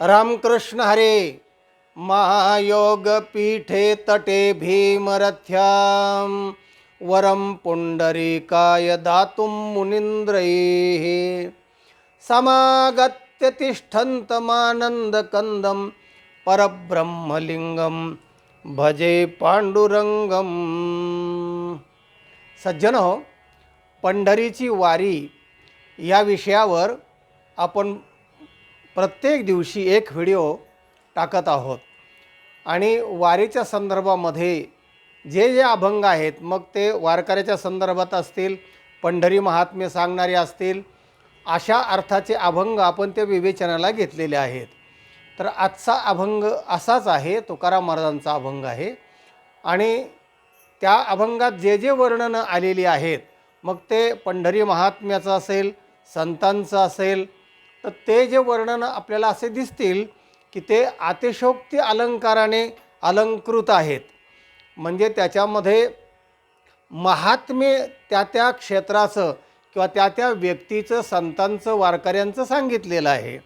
रामकृष्ण हरे महायोग पीठे तटे भीमरथ्यां वरं पुण्डरीकाय दातुं मुनीन्द्रैः। समागत्य तिष्ठन्तमानन्दकन्दं परब्रह्मलिङ्गं भजे पांडुरंगम सज्जन हो पंढरीची वारी या विषयावर आपण प्रत्येक दिवशी एक व्हिडिओ टाकत आहोत. आणि वारीच्या संदर्भामध्ये जे जे अभंग आहेत मग ते वारकऱ्याच्या संदर्भात असतील पंढरी महात्म्य सांगणारे असतील अशा अर्थाचे अभंग आपण ते विवेचनाला घेतलेले आहेत. तर आजचा अभंग असाच आहे तुकाराम महाराजांचा अभंग आहे. आणि त्या अभंगात जे जे वर्णनं आलेली आहेत मग ते पंढरी महात्म्याचं असेल संतांचं असेल तर ते जे वर्णन आपल्याला असे दिसतील की ते अतिशोक्ती अलंकाराने अलंकृत आहेत. म्हणजे त्याच्यामध्ये महात्म्य त्या त्या क्षेत्राचं किंवा त्या त्या व्यक्तीचं संतांचं वारकऱ्यांचं सांगितलेलं आहे.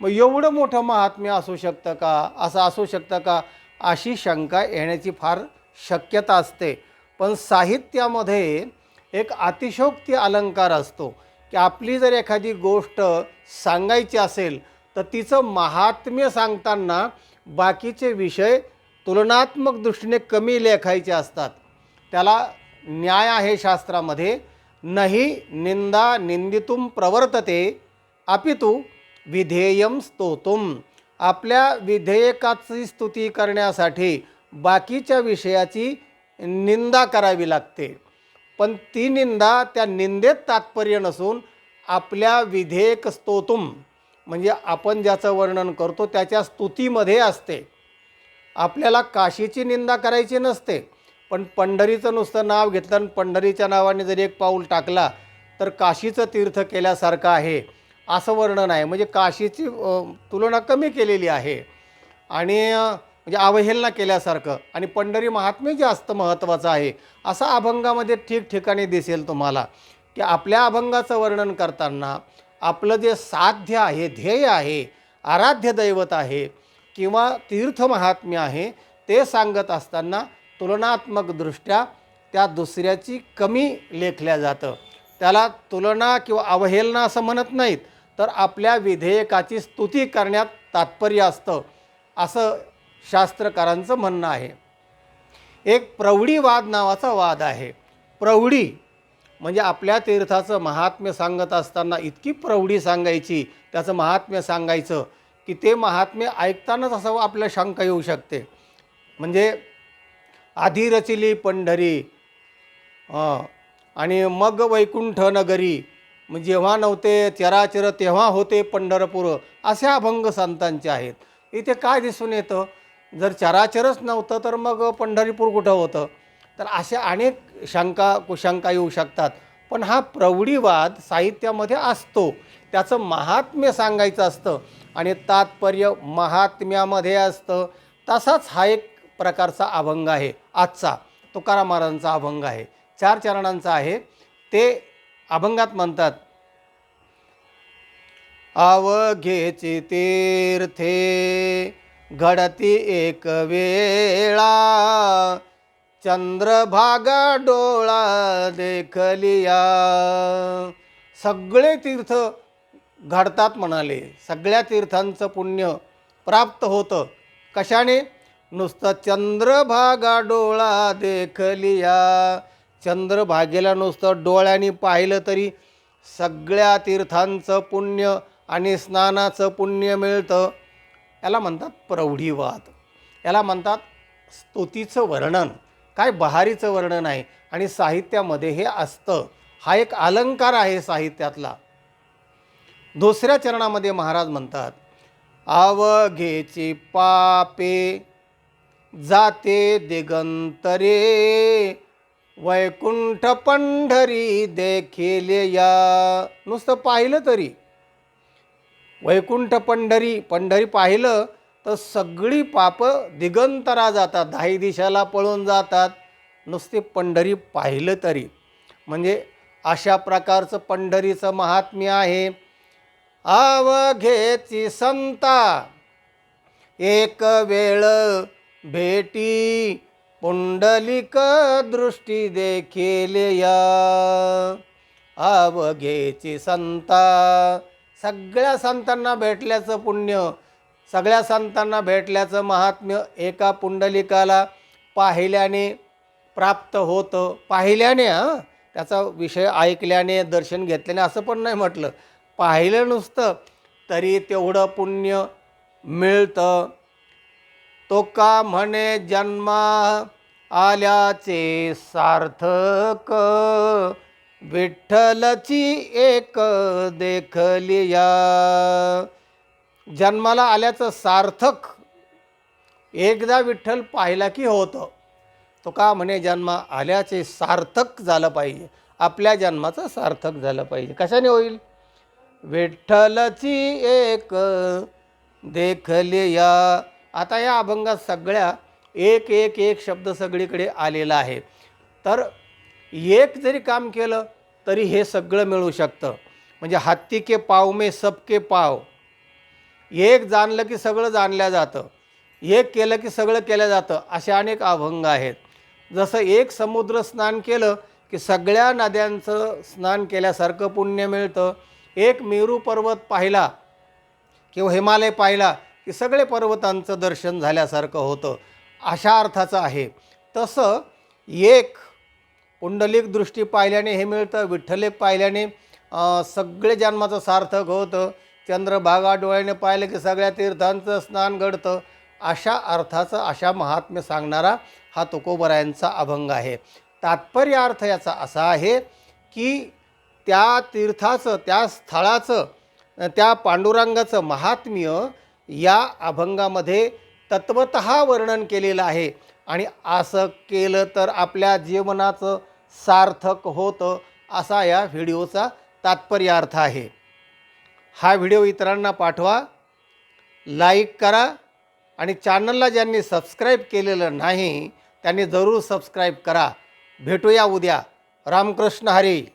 मग एवढं मोठं महात्म्य असू शकतं का? असं असू शकतं का? अशी शंका येण्याची फार शक्यता असते. पण साहित्यामध्ये एक अतिशोक्ती अलंकार असतो. की आपली जर एखादी गोष्ट सांगायची असेल तर तिचं महात्म्य सांगताना बाकीचे विषय तुलनात्मक दृष्टीने कमी लेखायचे असतात. त्याला न्याय आहे शास्त्रामध्ये. नाही निंदा निंदितुम प्रवर्तते अपितु विधेयम स्तोतुम. आपल्या विधेयकाची स्तुती करण्यासाठी बाकीच्या विषयाची निंदा करावी लागते. पण ती निंदा त्या निंदेत तात्पर्य नसून आपल्या विधेयक स्तोतुम म्हणजे आपण ज्याचं वर्णन करतो त्याच्या स्तुतीमध्ये असते. आपल्याला काशीची निंदा करायची नसते पण पंढरीचं नुसतं नाव घेतलं आणि पंढरीच्या नावाने जरी एक पाऊल टाकला तर काशीचं तीर्थ केल्यासारखं आहे असं वर्णन आहे. म्हणजे काशीची तुलना कमी केलेली आहे. आणि म्हणजे अवहेलना केल्यासारखं. आणि पंढरी महात्म्य जास्त महत्त्वाचं आहे असा अभंगामध्ये ठिकठिकाणी दिसेल तुम्हाला की आपल्या अभंगाचं वर्णन करताना आपलं जे साध्य आहे ध्येय आहे आराध्य दैवत आहे किंवा तीर्थ महात्म्य आहे ते सांगत असताना तुलनात्मकदृष्ट्या त्या दुसऱ्याची कमी लेखल्या जातं. त्याला तुलना किंवा अवहेलना असं म्हणत नाहीत तर आपल्या विधेयकाची स्तुती करण्यात तात्पर्य असतं. असं शास्त्रकारांचं म्हणणं आहे. एक प्रौढीवाद नावाचा वाद आहे. प्रौढी म्हणजे आपल्या तीर्थाचं महात्म्य सांगत असताना इतकी प्रौढी सांगायची त्याचं महात्म्य सांगायचं की ते महात्म्य ऐकतानाच असं आपल्या शंका येऊ शकते. म्हणजे आधी रचिली पंढरी आणि मग वैकुंठ नगरी मग जेव्हा नव्हते चराचर तेव्हा होते पंढरपूर असे अभंग संतांचे आहेत. इथे काय दिसून येतं? जर चराचरच नव्हतं तर मग पंढरीपूर कुठं होतं? तर अशा अनेक शंका कुशंका येऊ शकतात. पण हा प्रौढीवाद साहित्यामध्ये असतो. त्याचं महात्म्य सांगायचं असतं आणि तात्पर्य महात्म्यामध्ये असतं. तसाच हा एक प्रकारचा अभंग आहे. आजचा तुकाराम महाराजांचा अभंग आहे. चार चरणांचा आहे. ते अभंगात म्हणतात अवघेची तीर्थे घडती एक वेळा. चंद्रभागा डोळा देखलिया. सगळे तीर्थ घडतात म्हणाले. सगळ्या तीर्थांचं पुण्य प्राप्त होतं. कशाने? नुसतं चंद्रभागा डोळा देखलिया. चंद्रभागेला नुसतं डोळ्यांनी पाहिलं तरी सगळ्या तीर्थांचं पुण्य आणि स्नानाचं पुण्य मिळतं. याला म्हणतात प्रौढीवाद. याला म्हणतात स्तुतीचं वर्णन. काय बहारीचं वर्णन आहे? आणि साहित्यामध्ये हे असतं. हा एक अलंकार आहे साहित्यातला. दुसऱ्या चरणामध्ये महाराज म्हणतात अवघेची पापे जाते दिगंतरे. वैकुंठ पंढरी देखील या. नुसतं पाहिलं तरी. वैकुंठ पंढरी पंढरी पाहिलं तर सगळी पापं दिगंतरा जातात दाही दिशाला पळून जातात. नुसते पंढरी पाहिलं तरी. म्हणजे अशा प्रकारचं पंढरीचं महात्म्य आहे. अवघेची संता एक वेळ भेटी. पुंडलिक दृष्टी देखील या. अवघेची संता सगळ्या संतांना भेटल्याचं पुण्य सगळ्या संतांना भेटल्याचं महात्म्य एका पुंडलिकाला पाहिल्याने प्राप्त होतं. पाहिल्याने हां? त्याचा विषय ऐकल्याने दर्शन घेतल्याने असं पण नाही म्हटलं. पाहिलं नुसतं तरी तेवढं पुण्य मिळतं. तो का म्हणे जन्मा आल्याचे सार्थक? विठ्ठलची एक देखलिया. जन्माला आल्याचं सार्थक एकदा विठ्ठल पाहिला की होतं. तो का म्हणे जन्म आल्याचे सार्थक झालं पाहिजे. आपल्या जन्माचं सार्थक झालं पाहिजे. कशाने होईल? विठ्ठलची एक देखली या आता या अभंगात सगळ्या एक एक एक शब्द सगळीकडे आलेला आहे. तर एक जरी काम केलं तरी हे सगळं मिळू शकतं. म्हणजे हत्ती के पाव मे सबके पाव. एक जाणलं की सगळं जाणलं जातं. एक केलं की सगळं केलं जातं असे अनेक अभंग आहेत. जसं एक समुद्र स्नान केलं की सगळ्या नद्यांचं स्नान केल्यासारखं पुण्य मिळतं. एक मेरू पर्वत पाहिला किंवा हिमालय पाहिला की सगळे पर्वतांचं दर्शन झाल्यासारखं होतं. अशा अर्थाचं आहे. तसं एक पुंडलिक दृष्टी पाहिल्याने हे मिळतं विठ्ठलेक पाहिल्याने सगळे जन्माचं सार्थक होतं. चंद्रभागा डोळ्याने पाहिलं की सगळ्या तीर्थांचं स्नान घडतं. अशा अर्थाचं अशा महात्म्य सांगणारा हा तुकोबरायांचा अभंग आहे. तात्पर्य अर्थ याचा असा आहे की त्या तीर्थाचं त्या स्थळाचं त्या पांडुरंगाचं महात्म्य या अभंगामध्ये तत्वत वर्णन केलेलं आहे. आणि असं केलं तर आपल्या जीवनाचं सार्थक होतं असा या व्हिडिओचा तात्पर्यार्थ आहे. हा व्हिडिओ इतरांना पाठवा लाईक करा आणि चॅनलला ज्यांनी सबस्क्राईब केलेलं नाही त्यांनी जरूर सबस्क्राईब करा. भेटूया उद्या. रामकृष्ण हरी.